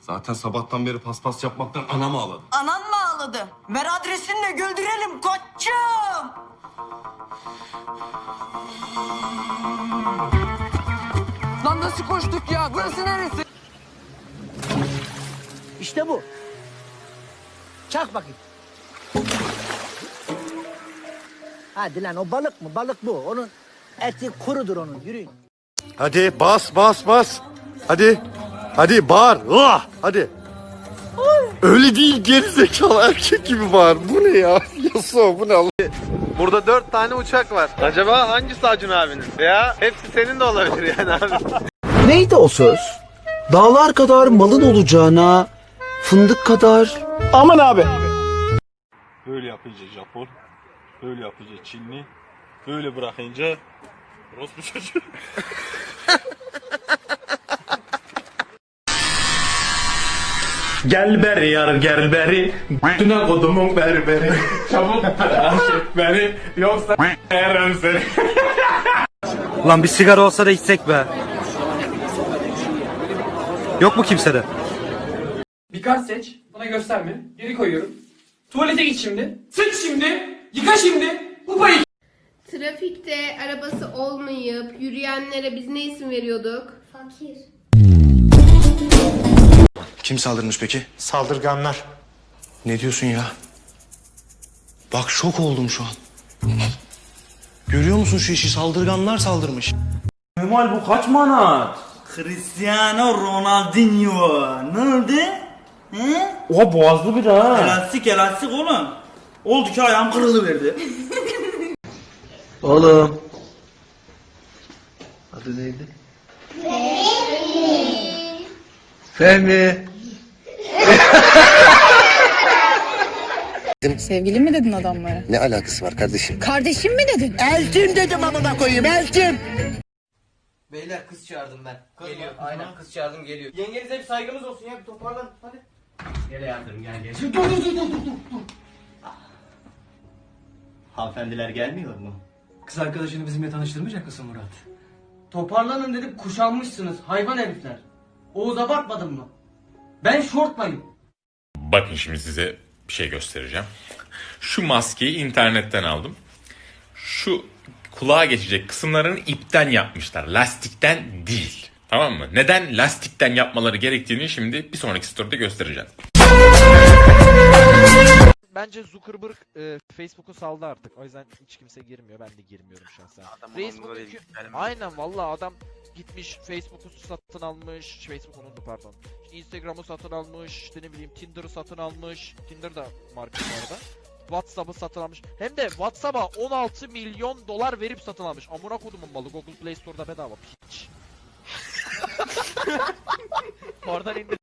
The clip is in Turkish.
Zaten sabahtan beri paspas yapmaktan anam ağladı. Anan mı ağladı? Ver adresini de güldürelim koçum. Lan nasıl koştuk ya? Burası neresi? İşte bu. Çak bakayım. Hadi lan o balık mı? Balık bu. Onun eti kurudur onun. Yürüyün. Hadi bas bas bas. Hadi. Hadi bağır. Ah! Hadi. Öyle değil gerizekalı erkek gibi bağır. Bu ne ya? Yaso bu ne Allah? Burada dört tane uçak var. Acaba hangisi Acun abinin? Ya hepsi senin de olabilir yani abi. Neydi o söz? Dağlar kadar malın olacağına fındık kadar... Aman abi. Böyle yapınca Japon, böyle yapınca Çinli, böyle bırakınca Rospu çocuğu. Gel beri yar gel beri. Düne kodumun berberi. Çabuk et beni. Yoksa yerim seni. Lan bir sigara olsa da içsek be. Yok mu kimsede? Bir kart seç. Bana gösterme. Geri koyuyorum. Tuvalete git şimdi. Sıç şimdi. Yıka şimdi. Bu payı Trafikte arabası olmayıp yürüyenlere biz ne isim veriyorduk? Fakir. Kim saldırmış peki? Saldırganlar. Ne diyorsun ya? Bak şok oldum şu an. Görüyor musun şu işi? Saldırganlar saldırmış. Cristiano Ronaldinho. Ne oldu? He? Oha boğazlı bir ha. Elastik elastik oğlum. Oldu ki ayağım kırılıverdi. Oğlum. Adı neydi? Fehmi. Sevgili mi dedin adamlara? Ne alakası var kardeşim? Kardeşim mi dedin? Eltim dedim amına koyayım eltim. Beyler kız çağırdım ben. geliyor. Aynen kız çağırdım geliyor. Yengenize bir saygımız olsun ya. Bir toparlan. Hadi. Gel yardım gel gel. Dur dur dur dur dur. dur. Hanımefendiler gelmiyor mu? Kız arkadaşını bizimle tanıştırmayacak mısın Murat? Toparlanın dedim kuşanmışsınız hayvan herifler. Oğuz'a bakmadın mı? Ben şortlayım. Bakın şimdi size bir şey göstereceğim. Şu maskeyi internetten aldım. Şu kulağa geçecek kısımlarını ipten yapmışlar. Lastikten değil. Tamam mı? Neden lastikten yapmaları gerektiğini şimdi bir sonraki story'de göstereceğim. Bence Zuckerberg e, Facebook'u saldı artık. O yüzden hiç kimse girmiyor. Ben de girmiyorum şahsen. Facebook Aynen vallahi adam gitmiş Facebook'u satın almış. Facebook onundu pardon. İşte Instagram'ı satın almış. İşte ne bileyim Tinder'ı satın almış. Tinder da marka bu arada. WhatsApp'ı satın almış. Hem de WhatsApp'a 16 milyon dolar verip satın almış. Amına kodumun malı Google Play Store'da bedava piç. Oradan indir.